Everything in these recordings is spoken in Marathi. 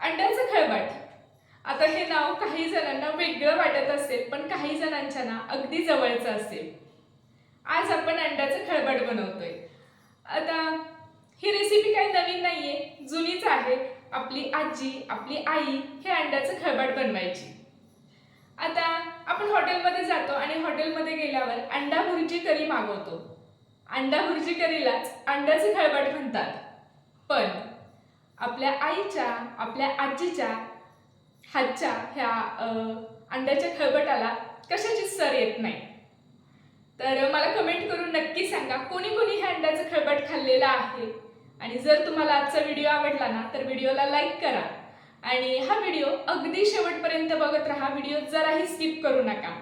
अंड्याचं खळबाट आता हे नाव काही जणांना वेगळं वाटत असेल पण काही जणांच्या ना अगदी जवळचं असेल. आज आपण अंड्याचं खळबाट बनवतोय. आता ही रेसिपी काही नवीन नाही आहे जुनीच आहे. आपली आजी आपली आई हे अंड्याचं खळबाट बनवायची. आता आपण हॉटेलमध्ये जातो आणि हॉटेलमध्ये गेल्यावर अंडा भुर्जी करी मागवतो. अंडा भुर्जी करीलाच अंड्याचं खळबाट म्हणतात. पण आपल्या आईच्या आपल्या आजीच्या हातच्या ह्या अंड्याच्या खळबटाला कशाची सर येत नाही. तर मला कमेंट करून नक्की सांगा कोणी कोणी ह्या अंड्याचं खळबट खाल्लेलं आहे? आणि जर तुम्हाला आजचा व्हिडिओ आवडला ना तर व्हिडिओला लाईक करा. आणि हा व्हिडिओ अगदी शेवटपर्यंत बघत राहा व्हिडिओ जराही स्किप करू नका.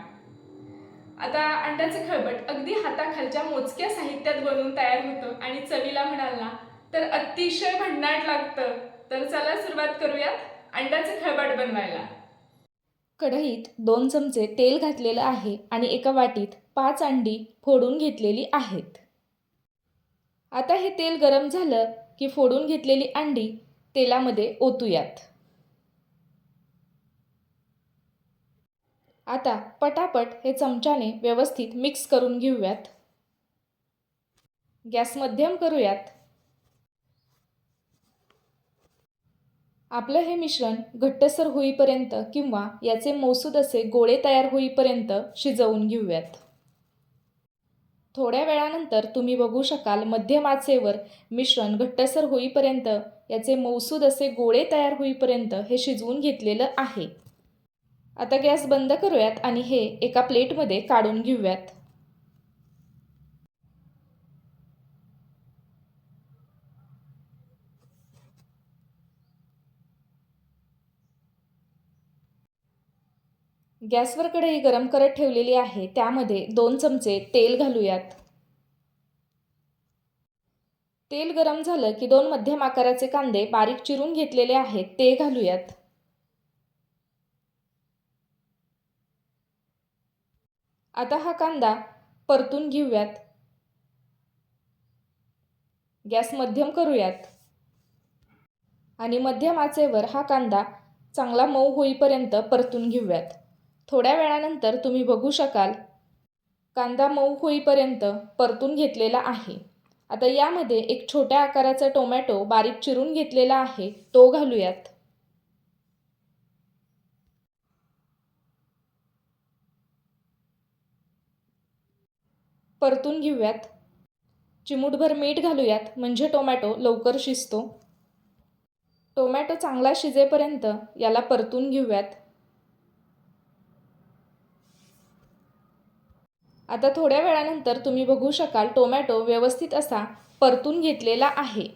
आता अंड्याचं खळबट अगदी हाताखालच्या मोजक्या साहित्यात बनवून तयार होतं. आणि चवीला म्हणाल ना तर अतिशय भन्नाट लागतं. तर चला सुरुवात करूयात अंड्याचं खळबाट बनवायला. कढईत दोन चमचे तेल घातलेलं आहे आणि एका वाटीत पाच अंडी फोडून घेतलेली आहेत. आता हे तेल गरम झालं की फोडून घेतलेली अंडी तेलामध्ये ओतूयात. आता पटापट हे चमच्याने व्यवस्थित मिक्स करून घेऊयात. गॅस मध्यम करूयात. आपलं हे मिश्रण घट्टसर होईपर्यंत किंवा याचे मौसूद असे गोळे तयार होईपर्यंत शिजवून घेऊयात. थोड्या वेळानंतर तुम्ही बघू शकाल मध्यम आचेवर मिश्रण घट्टसर होईपर्यंत याचे मौसूद असे गोळे तयार होईपर्यंत हे शिजवून घेतलेलं आहे. आता गॅस बंद करूयात आणि हे एका प्लेटमध्ये काढून घेऊयात. गॅसवर कढई गरम करत ठेवलेली आहे. त्यामध्ये दोन चमचे तेल घालूयात. तेल गरम झालं की दोन मध्यम आकाराचे कांदे बारीक चिरून घेतलेले आहेत. ते घालूयात. आता हा कांदा परतून घेऊयात. गॅस मध्यम करूयात. आणि मध्यम आचेवर हा कांदा चांगला मऊ होईपर्यंत परतून घेऊयात. थोड्या वेळानंतर तुम्ही बघू शकाल. कांदा मऊ होईपर्यंत परतून घेतलेला आहे. आता यामध्ये एक छोट्या आकाराचा टोमॅटो बारीक चिरून घेतलेला आहे. तो घालूयात. परतून घेऊयात. चिमूटभर मीठ घालूयात. म्हणजे टोमॅटो लवकर शिजतो. टोमॅटो चांगला शिजेपर्यंत याला परतून घेऊयात. आता थोड्या वेळानंतर तुम्ही बघू शकाल टोमॅटो व्यवस्थित असा परतून घेतलेला आहे.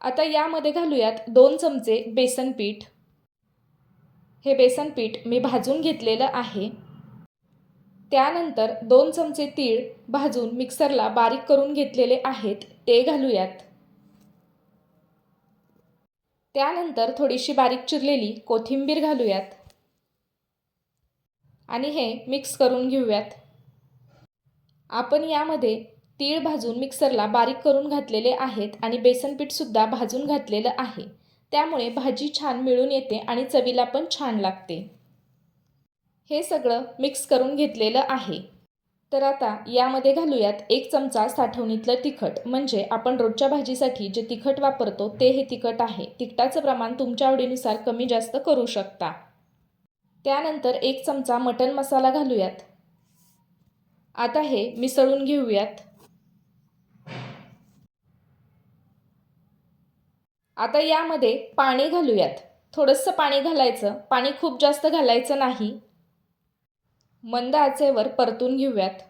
आता यामध्ये घालूयात दोन चमचे बेसन पीठ. हे बेसन पीठ मी भाजून घेतलेलं आहे. त्यानंतर दोन चमचे तीळ भाजून मिक्सरला बारीक करून घेतलेले आहेत ते घालूयात. त्यानंतर थोडीशी बारीक चिरलेली कोथिंबीर घालूयात. आणि हे मिक्स करून घेऊयात. आपण यामध्ये तीळ भाजून मिक्सरला बारीक करून घातलेले आहेत आणि बेसनपीठसुद्धा भाजून घातलेलं आहे. त्यामुळे भाजी छान मिळून येते आणि चवीला पण छान लागते. हे सगळं मिक्स करून घेतलेलं आहे. तर आता यामध्ये घालूयात एक चमचा साठवणीतलं तिखट. म्हणजे आपण रोजच्या भाजीसाठी जे तिखट वापरतो ते हे तिखट आहे. तिखटाचं प्रमाण तुमच्या आवडीनुसार कमी जास्त करू शकता. त्यानंतर एक चमचा मटण मसाला घालूयात. आता हे मिसळून घेऊयात. आता यामध्ये पाणी घालूयात. थोडंसं पाणी घालायचं. पाणी खूप जास्त घालायचं नाही. मंद आचेवर परतून घेऊयात.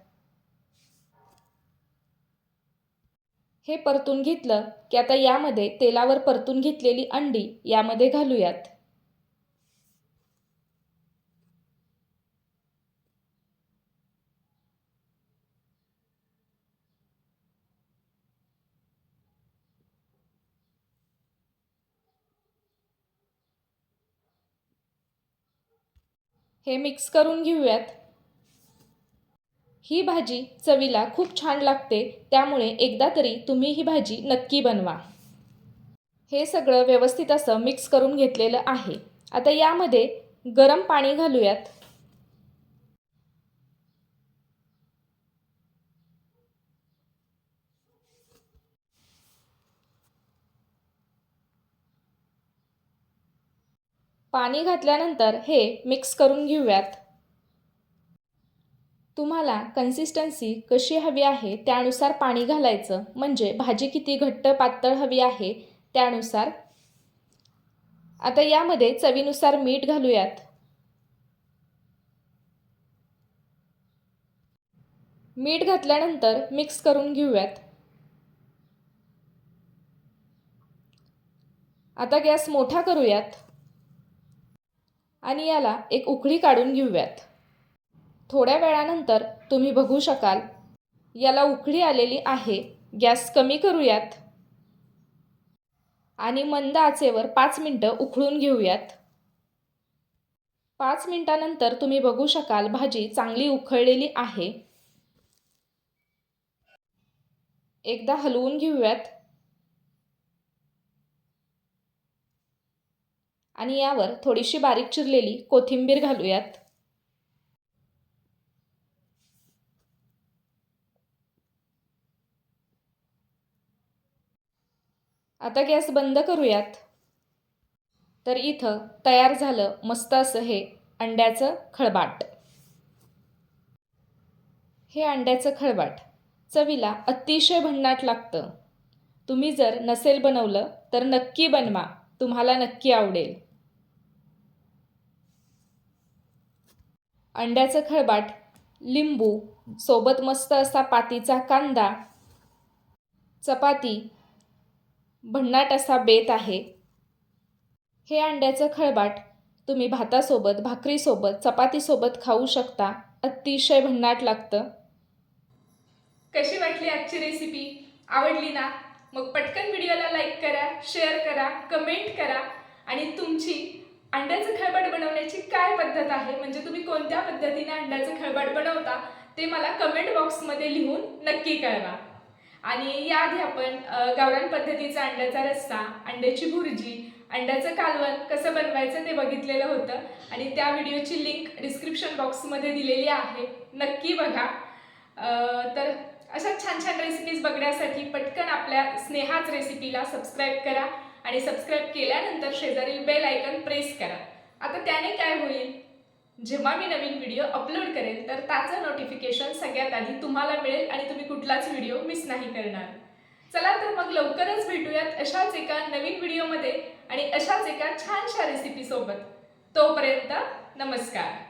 हे परतून घेतलं की आता यामध्ये तेलावर परतून घेतलेली अंडी यामध्ये घालूयात. हे मिक्स करून घेऊयात. ही भाजी चवीला खूप छान लागते त्यामुळे एकदा तरी तुम्ही ही भाजी नक्की बनवा. हे सगळं व्यवस्थित असं मिक्स करून घेतलेलं आहे. आता यामध्ये गरम पाणी घालूयात. पाणी घातल्यानंतर हे मिक्स करून घेऊयात. तुम्हाला कन्सिस्टन्सी कशी हवी आहे त्यानुसार पाणी घालायचं म्हणजे भाजी किती घट्ट पातळ हवी आहे त्यानुसार. आता यामध्ये चवीनुसार मीठ घालूयात. मीठ घातल्यानंतर मिक्स करून घेऊयात. आता गॅस मोठा करूयात. आणि याला एक उकळी काढून घेऊयात. थोड्या वेळानंतर तुम्ही बघू शकाल याला उकळी आलेली आहे गॅस कमी करूयात. आणि मंद आचेवर पाच मिनटं उकळून घेऊयात. पाच मिनटानंतर तुम्ही बघू शकाल भाजी चांगली उकळलेली आहे. एकदा हलवून घेऊयात. आणि यावर थोडीशी बारीक चिरलेली कोथिंबीर घालूयात. आता गॅस बंद करूयात. तर इथं तयार झालं मस्त असं हे अंड्याचं खळबाट. हे अंड्याचं खळबाट चवीला अतिशय भन्नाट लागतं. तुम्ही जर नसेल बनवलं तर नक्की बनवा. तुम्हाला नक्की आवडेल. अंड्याचं खळबाट लिंबू सोबत मस्त असा पातीचा कांदा चपाती भन्नाट असा बेत आहे. हे अंड्याचं खळबाट तुम्ही भातासोबत भाकरीसोबत चपातीसोबत खाऊ शकता. अतिशय भन्नाट लागतं. कशी वाटली आजची रेसिपी आवडली ना? मग पटकन व्हिडिओला लाईक करा शेअर करा कमेंट करा आणि तुमची अंड्याचं खळबट बनवण्याची काय पद्धत आहे? म्हणजे तुम्ही कोणत्या पद्धतीने अंड्याचं खळबट बनवता? ते मला कमेंट बॉक्समध्ये लिहून नक्की कळवा. आणि याआधी आपण गावरान पद्धतीचा अंड्याचा रस्सा अंड्याची भुर्जी अंड्याचं कालवण कसं बनवायचं ते बघितलेलं होतं. आणि त्या व्हिडिओची लिंक डिस्क्रिप्शन बॉक्समध्ये दिलेली आहे. नक्की बघा. तर अशा छान छान रेसिपीज बघण्यासाठी पटकन आपल्या स्नेहाच रेसिपीला सबस्क्राईब करा. आणि सबस्क्राईब केल्यानंतर शेजारील बेल आयकन प्रेस करा. आता त्याने काय होईल? जेव्हा मी नवीन व्हिडिओ अपलोड करेल तर त्याचं नोटिफिकेशन सगळ्यात आधी तुम्हाला मिळेल आणि तुम्ही कुठलाच व्हिडिओ मिस नाही करणार. चला तर मग लवकरच भेटूयात अशाच एका नवीन व्हिडिओमध्ये आणि अशाच एका छानशा रेसिपीसोबत तोपर्यंत नमस्कार.